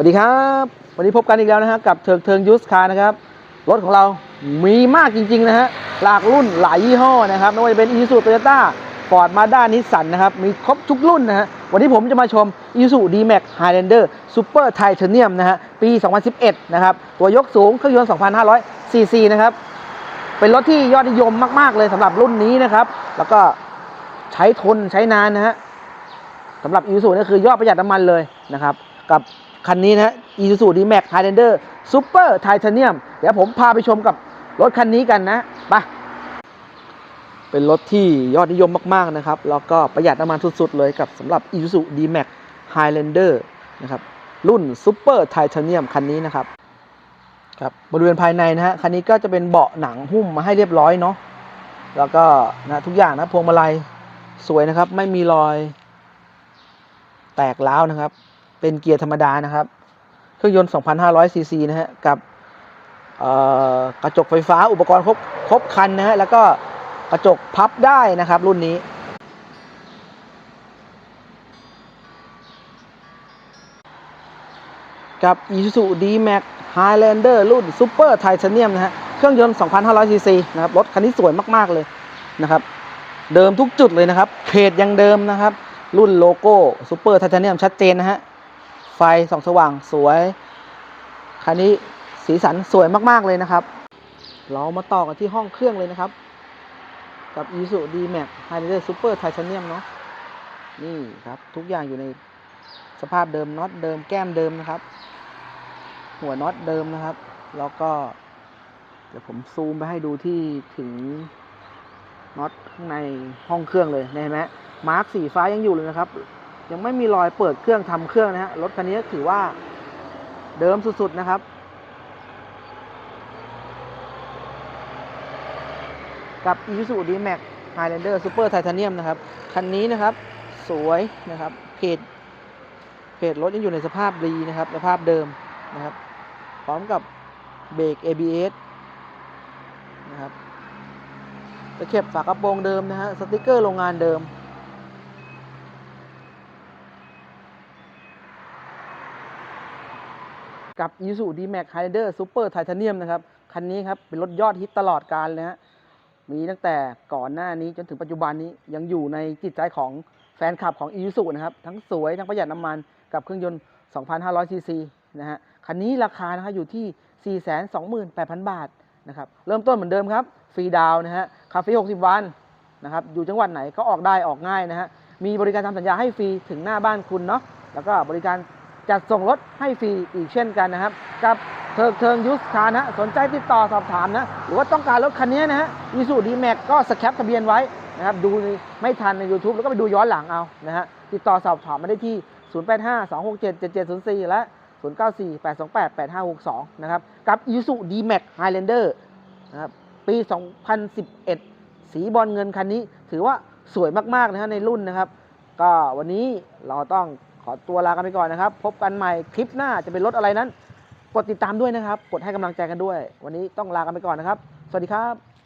วัสดีครับ วันนี้พบกันอีกแล้วนะฮะกับเทิงเทิงยูสคาร์นะครับ รถของเรามีมากจริง ๆ นะฮะหลากรุ่นหลายยี่ห้อนะครับไม่ว่าจะเป็น Isuzu Toyota Ford Mazda Nissan นะครับ มีครบทุกรุ่นนะฮะวันนี้ผมจะมาชม Isuzu D-Max Highlander Super Titanium นะฮะปี 2011 นะครับ ตัวยกสูงเครื่องยนต์2,500ซีซีนะครับ เป็นรถที่ยอดนิยมมาก ๆ เลยสำหรับรุ่นนี้นะครับ แล้วก็ใช้ทนใช้นานนะฮะสำหรับ Isuzu นี่คือยอดประหยัดน้ำมันเลยนะครับกับ คันนี้นะฮะ Isuzu D-Max Highlander Super Titanium เดี๋ยวผมพาไปชมกับรถคันนี้กันนะไปเป็นรถที่ยอดนิยมมาก ๆ นะครับ แล้วก็ประหยัดน้ำมันสุด ๆ เลยกับสำหรับ Isuzu D-Max Highlander นะครับ รุ่น Super Titanium คันนี้นะครับครับบริเวณภายในนะฮะ คันนี้ก็จะเป็นเบาะหนังหุ้มมาให้เรียบร้อยเนาะแล้วก็นะทุกอย่างนะพวงมาลัยสวยนะครับ ไม่มีรอยแตกร้าวนะครับ เป็นเกียร์ธรรมดานะครับ เครื่องยนต์ 2,500 ซีซีนะฮะ กับกระจกไฟฟ้าอุปกรณ์ครบครบคันนะฮะ แล้วก็กระจกพับได้นะครับรุ่นนี้ กับ Isuzu D-Max Highlander รุ่น Super Titanium นะฮะ เครื่องยนต์ 2,500 ซีซีนะครับ รถคันนี้สวยมาก ๆ เลยนะครับ เดิมทุกจุดเลยนะครับเพจยังเดิมนะครับ รุ่นโลโก้ Super Titanium ชัดเจนนะฮะ ไฟส่องสว่างสวยคันนี้สีสันสวยมากๆเลยนะครับ เรามาต่อกันที่ห้องเครื่องเลยนะครับ กับ i s u D-Max Highlander Super Titanium เนาะนี่ครับทุกอย่างอยู่ในสภาพเดิมน็อตเดิมแก้มเดิมนะครับ หัวน็อตเดิมนะครับ แล้วก็ เดี๋ยวผมซูมไปให้ดูที่ถึงน็อตข้างในห้องเครื่องเลยเห็นไหมมาร์กสีฟ้ายังอยู่เลยนะครับ ยังไม่มีรอยเปิดเครื่องทำเครื่องนะฮะรถคันนี้ถือว่าเดิมสุดๆนะครับ กับ Isuzu D-Max Highlander Super Titanium นะครับคันนี้นะครับสวยนะครับเพจเพจรถยังอยู่ในสภาพดีนะครับสภาพเดิมนะครับ พร้อมกับเบรก ABS นะครับตะเข็บฝากระโปรงเดิมนะฮะสติกเกอร์โรงงานเดิม กับ Isuzu D-Max Highlander Super Titanium นะครับ คันนี้ครับ เป็นรถยอดฮิตตลอดกาลเลยฮะมีตั้งแต่ก่อนหน้านี้จนถึงปัจจุบันนี้ยังอยู่ในจิตใจของแฟนคลับของ Isuzu นะครับ ทั้งสวย ทั้งประหยัดน้ำมันกับเครื่องยนต์ 2,500 ซีซีนะฮะคันนี้ราคานะครับอยู่ที่ 428,000 บาทนะครับเริ่มต้นเหมือนเดิมครับฟรีดาวน์นะฮะคาเฟ่60 วันนะครับอยู่จังหวัดไหนก็ออกได้ออกง่ายนะฮะมีบริการทำสัญญาให้ฟรีถึงหน้าบ้านคุณเนาะแล้วก็บริการ จัดส่งรถให้ฟรีอีกเช่นกันนะครับ กับเทิงเทิงยูสคาร์นะสนใจติดต่อสอบถามนะ หรือว่าต้องการรถคันนี้นะฮะอีซูดีแม็กก็สแคปทะเบียนไว้นะครับ ดูไม่ทันใน YouTube แล้วก็ไปดูย้อนหลังเอานะฮะติดต่อสอบถามมาได้ที่ 0852677704 และ 0948288562 นะครับ กับ Isuzu D-Max Highlander นะครับปี 2011 สีบอลเงินคันนี้ถือว่าสวยมากๆนะฮะในรุ่นนะครับ ก็วันนี้เราต้อง อตัวลากันไปก่อนนะครับ พบกันใหม่คลิปหน้าจะเป็นรถอะไรนั้น กดติดตามด้วยนะครับ กดให้กำลังใจกันด้วย วันนี้ต้องลากันไปก่อนนะครับ สวัสดีครับ